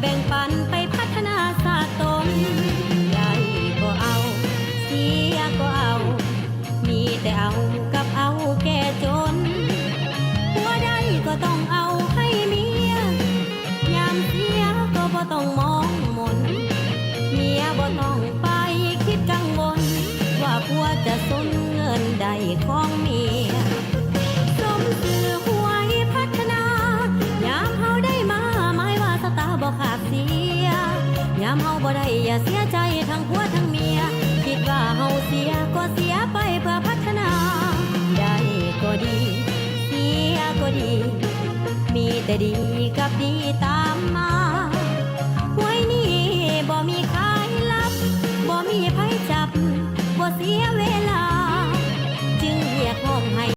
แบ่งปันไปพัฒนาสาตนใหญ่ก็เอา เสียก็เอา มีแต่เอากับเอาแก่จนหัวไดก็ต้องเอาให้เมีย ยามเสียก็บ่ต้องมองมน เมียบ่ต้องไปคิดกังวล ว่าผัวจะสนเงินใดของเมียามเฮาบ่ได้อย่าเสียใจทั้งผัวทั้งเมีย คิดว่าเฮาเสียก็เสียไปเพื่อพัฒนา ได้ก็ดี เสียก็ดี มีแต่ดีกับดีตามมาไว้นี่บ่มีใครรับบ่มีไผจับบ่เสีย